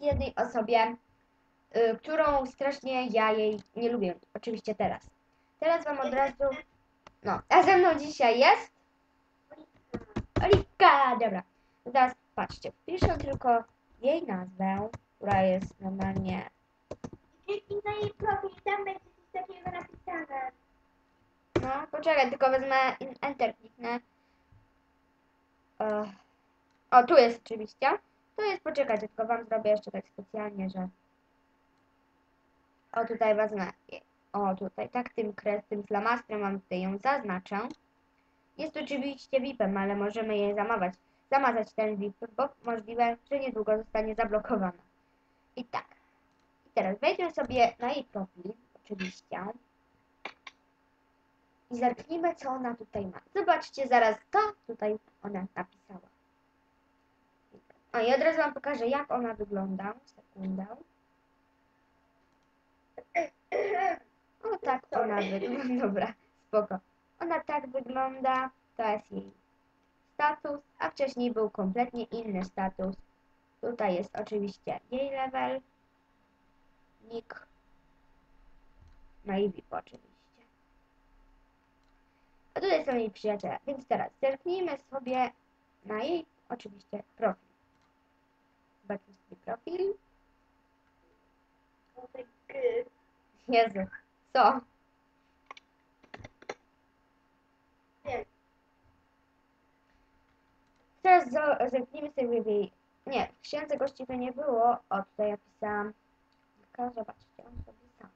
jednej osobie, y, którą strasznie ja jej nie lubię. Oczywiście teraz. Teraz wam od razu. No, a ze mną dzisiaj jest. Oliwka! Dobra. Teraz patrzcie, wpiszę tylko jej nazwę, która jest normalnie. Kliknij na jej profil tam będzie coś takiego napisane. No, poczekaj, tylko wezmę Enter kliknę. O, tu jest oczywiście. Tu jest, poczekajcie, tylko wam zrobię jeszcze tak specjalnie, że... O, tutaj wezmę. O, tutaj, tak tym kres, tym flamastrem mam tutaj ją zaznaczę. Jest oczywiście VIP-em, ale możemy jej zamawiać, zamazać ten VIP, bo możliwe, że niedługo zostanie zablokowana. I tak. I teraz wejdźmy sobie na jej profil, oczywiście. I zerknijmy, co ona tutaj ma. Zobaczcie zaraz, co tutaj ona napisała. O, i od razu wam pokażę, jak ona wygląda. Sekundę. O, tak ona wygląda. Dobra, spoko. Ona tak wygląda. To jest jej status, a wcześniej był kompletnie inny status. Tutaj jest oczywiście jej level, nick, no oczywiście. A tutaj są jej przyjaciele. Więc teraz zerknijmy sobie na jej oczywiście profil. Zobaczmy sobie profil. Jezu, co? Wiem. Teraz zerknijmy sobie w jej... Nie, w księdze gości to nie było. O, tutaj ja pisałam... Tylko Zobaczcie, on sobie sam.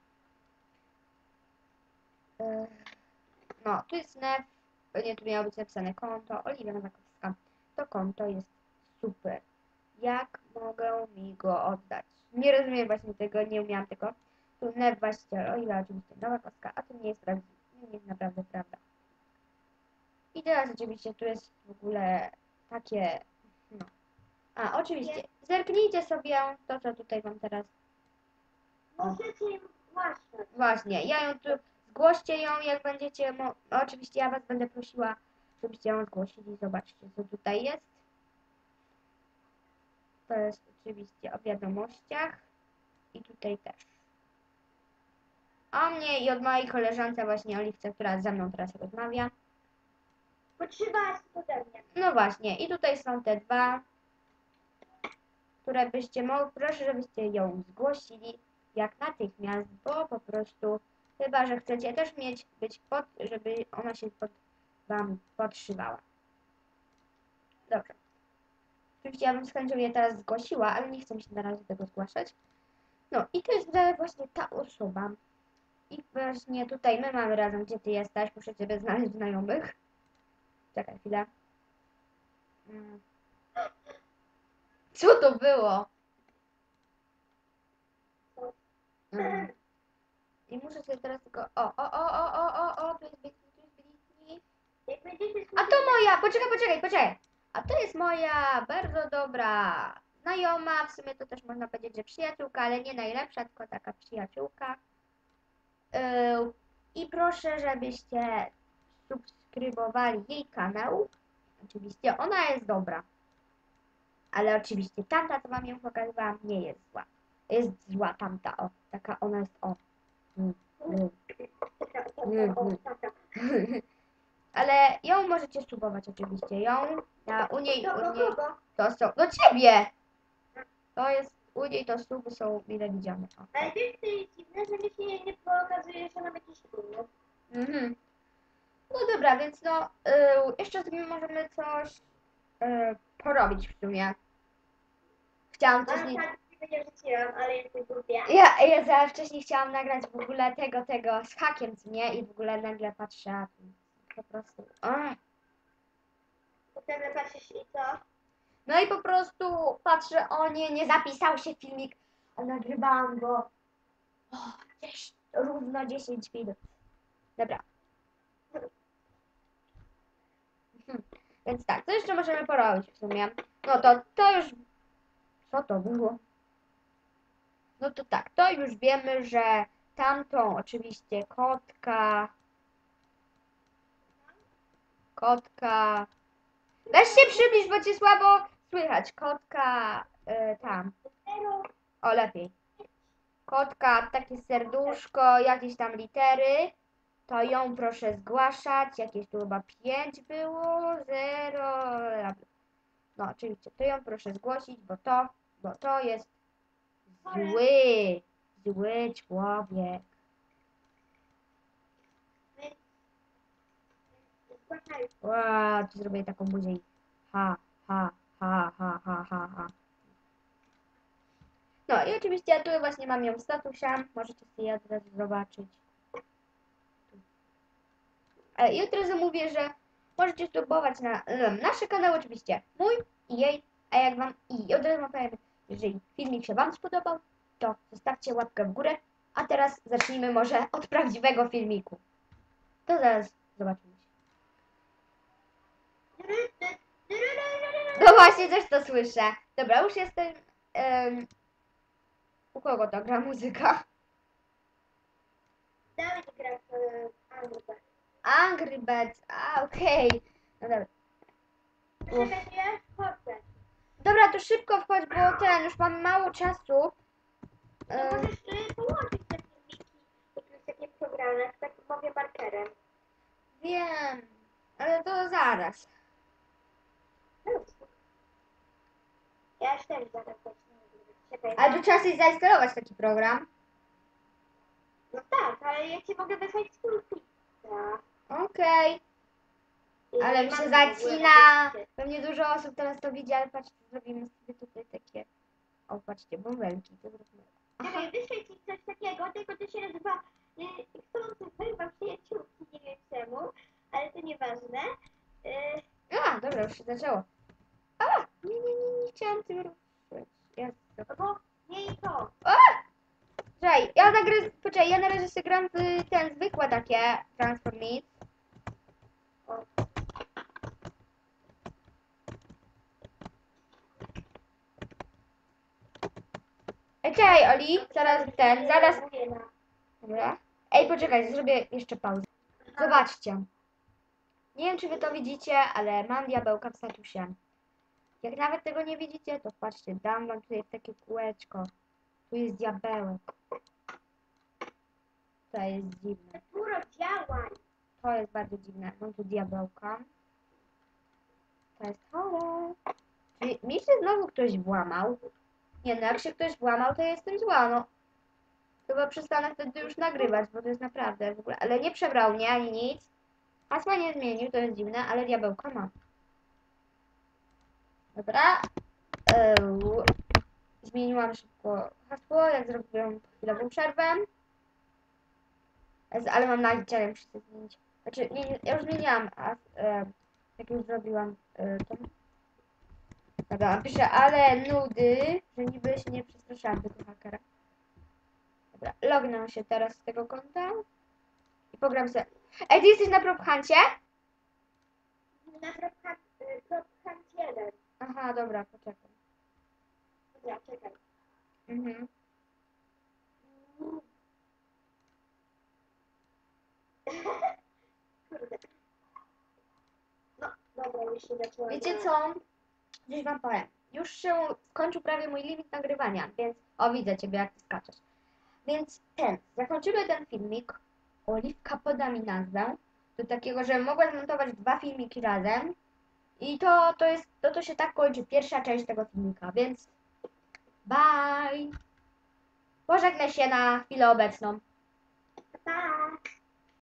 Yy, No, tu jest NEF. Nie, tu miało być napisane konto. Oliwia Nowakowska. To konto jest super. Jak mogę mi go oddać? Nie rozumiem właśnie tego, nie umiałam tego. Tu NEF właściciel, Oliwia oczywiście Nowakowska, a to nie jest prawdziwe. Nie jest naprawdę prawda. I teraz oczywiście tu jest w ogóle takie, no. A, oczywiście, zerknijcie sobie to, co tutaj mam teraz. Możecie im właśnie. Właśnie, ja ją tu, zgłoście ją, jak będziecie, mo- oczywiście ja was będę prosiła, żebyście ją zgłosili. Zobaczcie, co tutaj jest. To jest oczywiście o wiadomościach i tutaj też. O mnie i od mojej koleżance właśnie Oliwce, która ze mną teraz rozmawia. Potrzymałaś ode mnie. No właśnie, i tutaj są te dwa, które byście mogli, proszę, żebyście ją zgłosili jak natychmiast, bo po prostu, chyba, że chcecie też mieć, być pod, żeby ona się pod wam podszywała. Dobrze. Oczywiście ja bym z chęcią je teraz zgłosiła, ale nie chcę mi się na razie tego zgłaszać. No i to jest właśnie ta osoba. I właśnie tutaj my mamy razem, gdzie ty jesteś, muszę ciebie znaleźć znajomych. Czekaj chwilę. Mm. Co to było? Mm. I muszę sobie teraz tylko. O, o, o, o, o, o, o, tu jest Britney, tu jest Britney. A to moja, poczekaj, poczekaj, poczekaj. A to jest moja bardzo dobra znajoma, w sumie to też można powiedzieć, że przyjaciółka, ale nie najlepsza, tylko taka przyjaciółka. Yy, I proszę, żebyście subskrybowali jej kanał. Oczywiście ona jest dobra. Ale oczywiście tamta, co wam ją pokazywałam, nie jest zła. Jest zła tamta, o. Taka ona jest, o. Mm, mm. Mm, mm. Ale ją możecie subować oczywiście. Ją, a u niej, Do u niej kogo? to są, do ciebie! To jest, u niej to suby są mile widziane. O. Ale wiesz, co jest dziwne, że mi się nie pokazuje, że mam jakiś film. Mhm. No dobra, więc no, y, jeszcze sobie możemy coś y, porobić w sumie. Chciałam coś nie... tak nie rzuciłam, ale jestem głupia. Ja, ja za wcześniej chciałam nagrać w ogóle tego, tego z hakiem, co nie? I w ogóle nagle patrzę, a tu po prostu... Potem i co? No i po prostu patrzę, o nie, nie zapisał się filmik, a nagrywałam go o, gdzieś równo 10 minut. Dobra. Mhm. Więc tak, co jeszcze możemy porobić w sumie? No to, to już... Co to było? No to tak, to już wiemy, że tamtą oczywiście kotka... Kotka... Weź się przybliż, bo cię słabo słychać. Kotka y, tam. O, lepiej. Kotka, takie serduszko, jakieś tam litery. To ją proszę zgłaszać. Jakieś tu chyba 5 było, 0. No, oczywiście, to ją proszę zgłosić, bo to, bo to jest zły, zły człowiek. Ła, tu zrobię taką buzię ha, ha, ha, ha, ha, ha, ha. No i oczywiście tu właśnie mam ją w statusie, możecie sobie od razu zobaczyć. E, I od razu mówię, że możecie spróbować na nasze kanały oczywiście, mój i jej, a jak wam i od razu powiem, jeżeli filmik się wam spodobał, to zostawcie łapkę w górę, a teraz zacznijmy może od prawdziwego filmiku. To zaraz zobaczymy. No właśnie, też to słyszę. Dobra, już jestem. em, u kogo to gra muzyka? Dawid gra w e, Angry Birds. Angry Birds, a okej. No dobra. Chodzę. Dobra, to szybko wchodź, bo ten, już mam mało czasu. To Em, możesz połączyć te filmiki w jakimś takim programie, tak mówię markerem. wiem, ale to zaraz. Ja już też zaraz zacznę. Czekaj. Ale tu trzeba sobie zainstalować taki program. No tak, ale ja ci mogę wysłać swój pizza. Okej, I ale mi mam się w ogóle zacina. Pewnie dużo osób teraz to widzi, ale patrzcie, zrobimy sobie tutaj takie. O, patrzcie, bąbelki. To zróbmy. Czekaj, wyślę ci coś takiego, tylko to się nazywa y, chcący chyba przyjaciółki, nie wiem czemu, ale to nieważne. Y, A, dobra, już się zaczęło. A, nie, nie, nie, nie chciałam tego ruszyć. Jest. no bo nie i to. Czekaj, ja nagrę, poczekaj, ja na razie sobie gram w ten zwykłe takie Transform Meet. Ej, czekaj, Oli, zaraz ten, zaraz, dobra. Ej, poczekaj, zrobię jeszcze pauzę. Zobaczcie. Nie wiem, czy wy to widzicie, ale mam diabełka w statusie. Jak nawet tego nie widzicie, to patrzcie, dam wam tutaj takie kółeczko. Tu jest diabełek. To jest dziwne. Arturo, działaj! To jest bardzo dziwne. Mam tu diabełka. To jest chore. Czyli mi się znowu ktoś włamał. Nie no, jak się ktoś włamał, to jestem zła, no. Chyba przestanę wtedy już nagrywać, bo to jest naprawdę w ogóle... Ale nie przebrał mnie ani nic. Hasła nie zmienił, to jest dziwne, ale diabełka ma. Dobra. Eee, zmieniłam szybko hasło, jak zrobiłam chwilową przerwę. Ale mam nadzieję, muszę to zmienić. Znaczy, nie, ja już zmieniłam, a e, jak już zrobiłam e, to. Dobra, piszę, ale nudy, że niby się nie przestraszyłam tego hakera. Dobra, lognę się teraz z tego konta i pogram sobie. Ej, ty jesteś na PropHuncie? Na Prophan 1. Aha, dobra, poczekaj. Ja, czekaj. Mhm. Kurde. No, dobra, już się zaczęła. Wiecie co? Gdzieś wam powiem. Już się skończył prawie mój limit nagrywania, więc... O, widzę ciebie, jak ty skaczesz. Więc ten, zakończymy ten filmik. Oliwka poda mi nazwę. Do takiego, że mogła zmontować dwa filmiki razem. I to, to jest, to, to się tak kończy pierwsza część tego filmika, więc... Bye! Pożegnaj się na chwilę obecną. Pa!